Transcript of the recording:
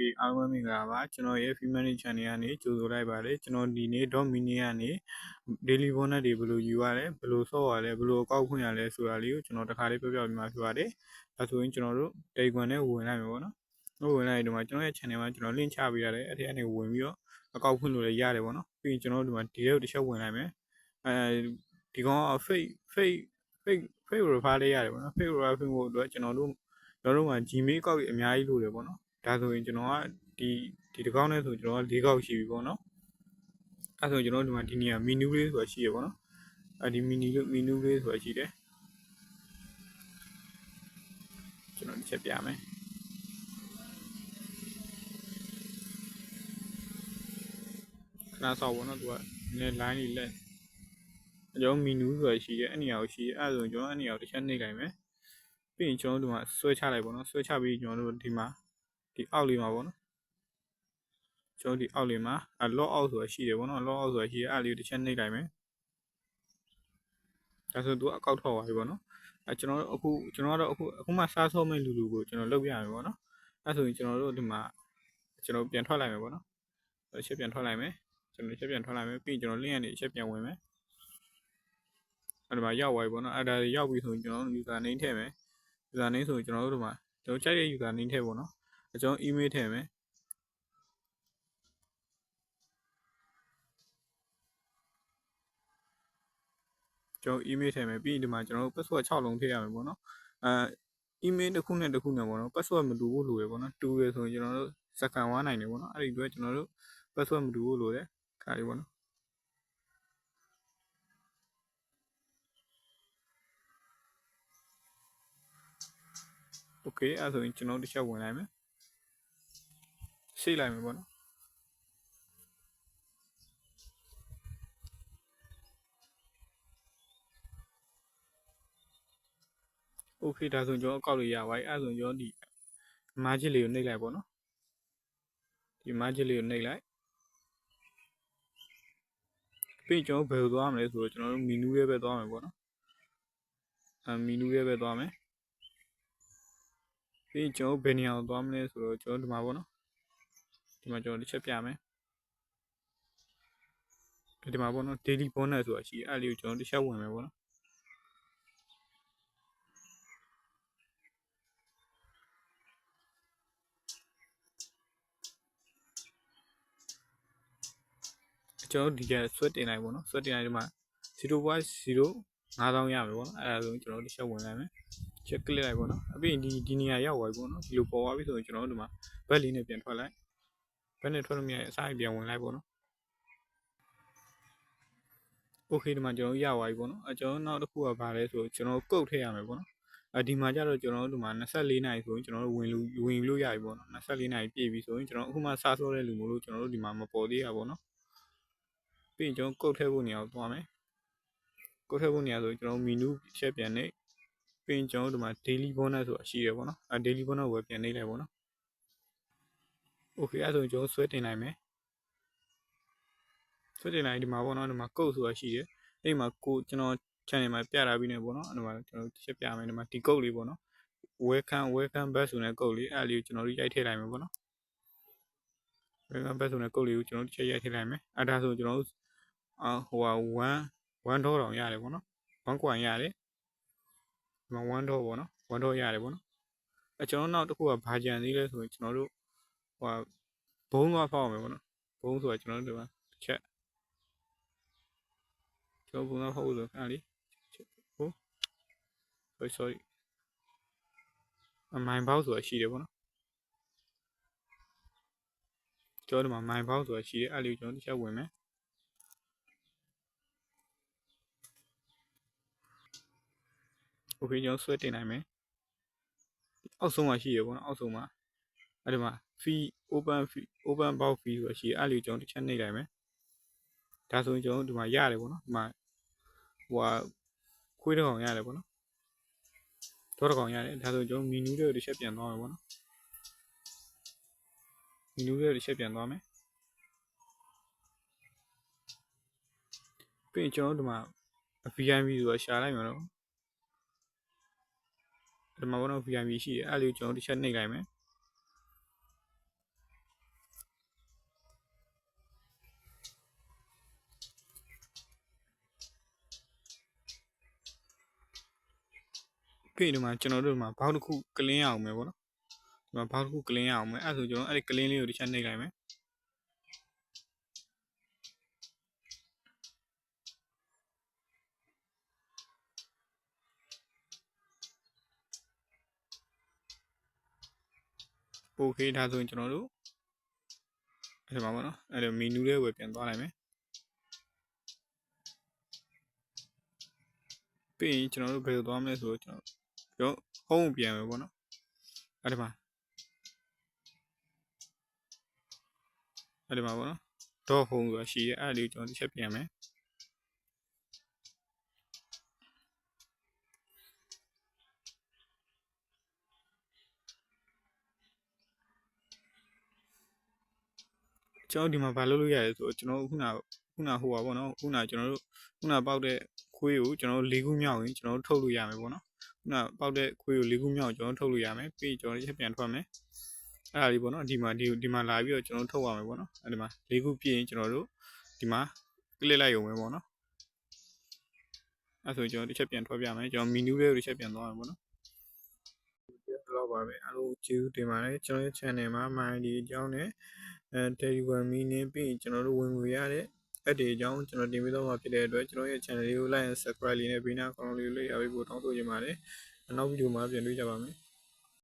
Okay အားလုံးပဲမင်္ဂလာပါကျွန်တော်ရဲ့ Female Channel ကနေကြိုဆိုလိုက်ပါတယ်ကျွန်တော်ဒီနေ့ dot mini ကနေ daily bonus တွေဘယ်လိုယူရလဲဘယ်လိုဆော့ရလဲဘယ်လိုအကောက်ခွင့်ရလဲဆိုတာလေးကိုကျွန်တော်တစ်ခါလေးပြောပြပြမှာဖြစ်ပါတယ်ဒါဆိုရင်ကျွန်တော်တို့ Telegram နဲ့ဝင်လိုက်မယ်ပေါ့နော်ဟုတ်ဝင်လိုက်ဒီမှာကျွန်တော်ရဲ့ channel မှာကျွန်တော် link ချပေးရတယ်အဲ့ဒီကနေဝင်ပြီးတော့အကောက်ခွင့်လို့လည်းရတယ်ပေါ့နော်ပြီးရင်ကျွန်တော်တို့ဒီမှာဒီရက်တစ်ချက်ဝင်လိုက်မယ်အဲဒီကောင်က fake fake fake fake refer လေးရတယ်ပေါ့နော် fake refer ဖို့အတွက်ကျွန်တော်တို့ကျွန်တော်တို့မှာ Gmail ကောက်အများကြီးလိုတယ်ပေါ့နော် ဒါဆိုရင်ကျွန်တော်ကဒီဒီတစ်ကောက်နဲ့ဆိုကျွန်တော်က၄ကောက်ရှိပြီပေါ့နော်အဲဆိုကျွန်တော်ဒီမှာဒီနေရာ menu လေးဆိုတာရှိရပေါ့နော်အဲဒီ menu လို့ menu လေးဆိုတာရှိတယ်ကျွန်တော်တစ်ချက်ပြမယ်ခဏဆောက်ပေါ့နော်သူကနည်း line လေးလက်အကြောင်း menu ဆိုတာရှိတယ်အဲ့နေရာကိုရှိတယ်အဲဆိုကျွန်တော်အဲ့နေရာကိုတစ်ချက်နှိပ်လိုက်မယ်ပြီးရင်ကျွန်တော်တို့ဒီမှာဆွဲချလိုက်ပေါ့နော်ဆွဲချပြီးကျွန်တော်တို့ဒီမှာ ဒီအောက်လေးမှာပေါ့နော်ကျွန်တော်ဒီအောက်လေးမှာအ log out ဆိုတာရှိတယ်ပေါ့နော် log out ဆိုတာရှိတယ်အဲ့လေးတစ်ချက်နှိပ်လိုက်မယ်ဒါဆိုသူကအကောက်ထောက်သွားပြီပေါ့နော်အဲကျွန်တော်တို့အခုကျွန်တော်ကတော့အခုအခုမှစားဆုံးမဲ့လူလူကိုကျွန်တော်လုပ်ပြရမယ်ပေါ့နော်အဲဆိုရင်ကျွန်တော်တို့ဒီမှာကျွန်တော်ပြန်ထွက်လိုက်မယ်ပေါ့နော်အချက်ပြန်ထွက်လိုက်မယ်ကျွန်တော်ချက်ပြန်ထွက်လိုက်မယ်ပြီးရင်ကျွန်တော် link ကနေအချက်ပြန်ဝင်မယ်အဲ့ဒီမှာရောက်သွားပြီပေါ့နော်အဲ့ဒါရောက်ပြီဆိုရင်ကျွန်တော်တို့ user name ထည့်မယ် user name ဆိုရင်ကျွန်တော်တို့ဒီမှာကျွန်တော်ကြိုက်တဲ့ user name ထည့်ပေါ့နော် အကျွန်တော် email ထည့်မယ်ကျွန်တော် email ထည့်မယ်ပြီးရင်ဒီမှာကျွန်တော်တို့ password 6လုံးထည့်ရမယ်ပေါ့နော်အဲ email တစ်ခုနဲ့တစ်ခုနဲ့ပေါ့နော် password မတူဘူးလို့ရပေါ့နော်တူရဆိုရင်ကျွန်တော်တို့စကန်ဝါနိုင်တယ်ပေါ့နော်အဲ့ဒီအတွက်ကျွန်တော်တို့ password မတူဘူးလို့ရတယ်ခါလေးပေါ့နော် okay အဲ့ဆိုရင်ကျွန်တော်တစ်ချက်ဝင်လိုက်မယ် ရှိလိုက်မယ်ပေါ့နော် okay ဒါဆိုကျွန်တော်အကောက်လို့ရပါပြီအဲ့ဆိုကျွန်တော်ဒီ margin လေးကိုနှိပ်လိုက်ပေါ့နော်ဒီ margin လေးကိုနှိပ်လိုက်ပြီးကျွန်တော်ဘယ်လိုသွားမလဲဆိုတော့ကျွန်တော်တို့ menu ရဲ့ပဲသွားမယ်ပေါ့နော်အဲ menu ရဲ့ပဲသွားမယ်ပြီးကျွန်တော်ဘယ်နေရာကိုသွားမလဲဆိုတော့ကျွန်တော်ဒီမှာပေါ့နော် ဒီမှာကျွန်တော်တစ်ချက်ပြမယ်ဒီမှာပေါ့နော် daily bonus ဆိုတာရှိတယ်အဲ့လေးကိုကျွန်တော်တစ်ချက်ဝင်မယ်ပေါ့နော်ကျွန်တော်ဒီကဆွဲတင်လိုက်ပေါ့နော်ဆွဲတင်လိုက်ဒီမှာ0.0 5000ရမယ်ပေါ့နော်အဲ့ဒါဆိုကျွန်တော်တစ်ချက်ဝင်လိုက်မယ်ချက်ကလစ်လိုက်ပေါ့နော်အပြင်ဒီဒီနေရာရောက်သွားပြီပေါ့နော်ဒီလိုပေါ်သွားပြီဆိုရင်ကျွန်တော်တို့ဒီမှာဘက်လေးနဲ့ပြန်ထွက်လိုက် ဘက်နဲ့ထွက်လို့မရရင်အစားပြန်ဝင်လိုက်ပေါ့နော်โอเคဒီမှာကျွန်တော်ရသွားပြီပေါ့နော်အကျွန်တော်နောက်တစ်ခုကဘာလဲဆိုကျွန်တော်ကုတ်ထည့်ရမယ်ပေါ့နော်အဒီမှာကျတော့ကျွန်တော်တို့ဒီမှာ24နာရီဆိုရင်ကျွန်တော်တို့ဝင်လို့ဝင်လို့ရပြီပေါ့နော်24နာရီပြည့်ပြီဆိုရင်ကျွန်တော်အခုမှစားစောတဲ့လူမို့လို့ကျွန်တော်တို့ဒီမှာမပေါ်သေးရပါပေါ့နော်ပြီးရင်ကျွန်တော်ကုတ်ထည့်ဖို့နေရာကိုသွားမယ်ကုတ်ထည့်ဖို့နေရာဆိုကျွန်တော် menu ချက်ပြန်နေပြီးရင်ကျွန်တော်တို့ဒီမှာ daily bonus ဆိုတာရှိတယ်ပေါ့နော်အဲ daily bonus ကိုပြန်နေလိုက်ပေါ့နော် okay အဲဆိုရင်ကျွန်တော်ဆွဲတင်နိုင်မယ်ဆွဲတင်နိုင်ဒီမှာပေါ့နော်ဒီမှာ code ဆိုတာရှိတယ်အဲ့မှာကိုကျွန်တော် channel မှာပြထားပြီးနေပေါ့နော်အဲ့မှာကျွန်တော်ချက်ပြမယ်ဒီမှာဒီ code လေးပေါ့နော် welcome welcome back ဆိုတဲ့ code လေးအဲ့လေးကိုကျွန်တော်တို့ရိုက်ထည့်လိုက်မယ်ပေါ့နော် welcome back ဆိုတဲ့ code လေးကိုကျွန်တော်တို့ချက်ရိုက်ထည့်လိုက်မယ်အဲ့ဒါဆိုကျွန်တော်တို့အာဟိုဟာ1 1ဒေါ်တောင်ရတယ်ပေါ့နော်1ကွန်ရတယ်ဒီမှာ1ဒေါ်ပေါ့နော်1ဒေါ်ရတယ်ပေါ့နော်အဲကျွန်တော်နောက်တစ်ခုကဘာကြံသေးလဲဆိုရင်ကျွန်တော်တို့ ဟိုဟာဘုံသွားဖောက်အောင်မယ်ပေါ့နော်ဘုံဆိုတာကျွန်တော်တို့ဒီမှာတစ်ချက်ကျွန်တော်ဘုံသွားဖောက်လို့ခါလေးဟို sorry sorry မိုင်ဘောက်ဆိုတာရှိတယ်ပေါ့နော်ကျွန်တော်ဒီမှာမိုင်ဘောက်ဆိုတာရှိတယ်အဲ့လေးကိုကျွန်တော်တစ်ချက်ဝင်မယ်โอเคကျွန်တော်ဆွဲတင်နိုင်မယ်အောက်ဆုံးမှာရှိရပေါ့နော်အောက်ဆုံးမှာအဲ့ဒီမှာ fee open fee open box fee ဆိုတာရှိအဲ့လေးကိုကျွန်တော်တစ်ချက်နှိပ်လိုက်မယ်ဒါဆိုရင်ကျွန်တော်ဒီမှာရတယ်ပေါ့နော်ဒီမှာဟိုဟာခွေးတစ်ကောင်ရတယ်ပေါ့နော်တော့တစ်ကောင်ရတယ်ဒါဆိုကျွန်တော် menu လေးကိုတစ်ချက်ပြန်သွားမယ်ပေါ့နော် menu လေးကိုတစ်ချက်ပြန်သွားမယ်ပြီးရင်ကျွန်တော်ဒီမှာ VIP ဆိုတာရှာလိုက်မှာတော့ဒီမှာဘောနော် VIP ရှိတယ်အဲ့လေးကိုကျွန်တော်တစ်ချက်နှိပ်လိုက်မယ် ပြီးရင်ဒီမှာကျွန်တော်တို့ဒီမှာဘောက်တစ်ခုကလင်းရအောင်မယ်ပေါ့နော်ဒီမှာဘောက်တစ်ခုကလင်းရအောင်မယ်အဲ့ဒါဆိုကျွန်တော်အဲ့ဒီကလင်းလေးကိုတစ်ချက်နှိပ်လိုက်မယ်โอเคဒါဆိုရင်ကျွန်တော်တို့အဲ့ဒီမှာပေါ့နော်အဲ့ဒီမီနူလေးဝယ်ပြန်သွားလိုက်မယ်ပြီးရင်ကျွန်တော်တို့ဘယ်လိုသွားမလဲဆိုတော့ကျွန်တော် တို့ home ကိုပြန်မယ်ပေါ့နော်အဲ့ဒီမှာအဲ့ဒီမှာပေါ့နော် dot home ဆိုတာရှိရဲအဲ့ဒါလေးကိုကျွန်တော်တစ်ချက်ပြန်မယ်ကျွန်တော်ဒီမှာဘာလုပ်လို့ရလဲဆိုတော့ကျွန်တော်ခုနခုနဟိုပါပေါ့နော်ခုနကျွန်တော်တို့ခုနပေါက်တဲ့ခွေးကိုကျွန်တော်တို့၄ခုမြောက်ရင်ကျွန်တော်တို့ထုတ်လို့ရမယ်ပေါ့နော် ခုနပေါက်တဲ့ခွေးကို၄ခုမြောက်ကျွန်တော်တို့ထုတ်လို့ရမယ်ပြီးကျွန်တော်တို့ချက်ပြန်ထွက်မယ်အဲ့ဒါလေးပေါ့နော်ဒီမှာဒီဒီမှာလာပြီးတော့ကျွန်တော်တို့ထုတ်ရမယ်ပေါ့နော်အဲ့ဒီမှာ၄ခုပြည့်ရင်ကျွန်တော်တို့ဒီမှာကလစ်လိုက်ရုံပဲပေါ့နော်အဲ့ဆိုကျွန်တော်တစ်ချက်ပြန်ထွက်ပြမယ်ကျွန်တော်မီနူးလေးကိုတစ်ချက်ပြန်သွားမယ်ပေါ့နော်ဒီတော့ပါပဲအားလုံးကျေးဇူးတင်ပါတယ်ကျွန်တော်ရဲ့ channel မှာ my ID အကြောင်းနဲ့အဲ Telegram meaning ပြီးရင်ကျွန်တော်တို့ဝင်ငွေရတဲ့ app တွေအကြောင်းကျွန်တော်တင်ပြတော့မှာဖြစ်တဲ့အတွက်ကျွန်တော်ရဲ့ channel လေးကို like and subscribe လေးနဲ့ဘေးနား comment လေးကိုလေးရပေးဖို့တောင်းဆိုချင်ပါတယ်နောက်ဗီဒီယိုမှာပြန်တွေ့ကြပါမယ်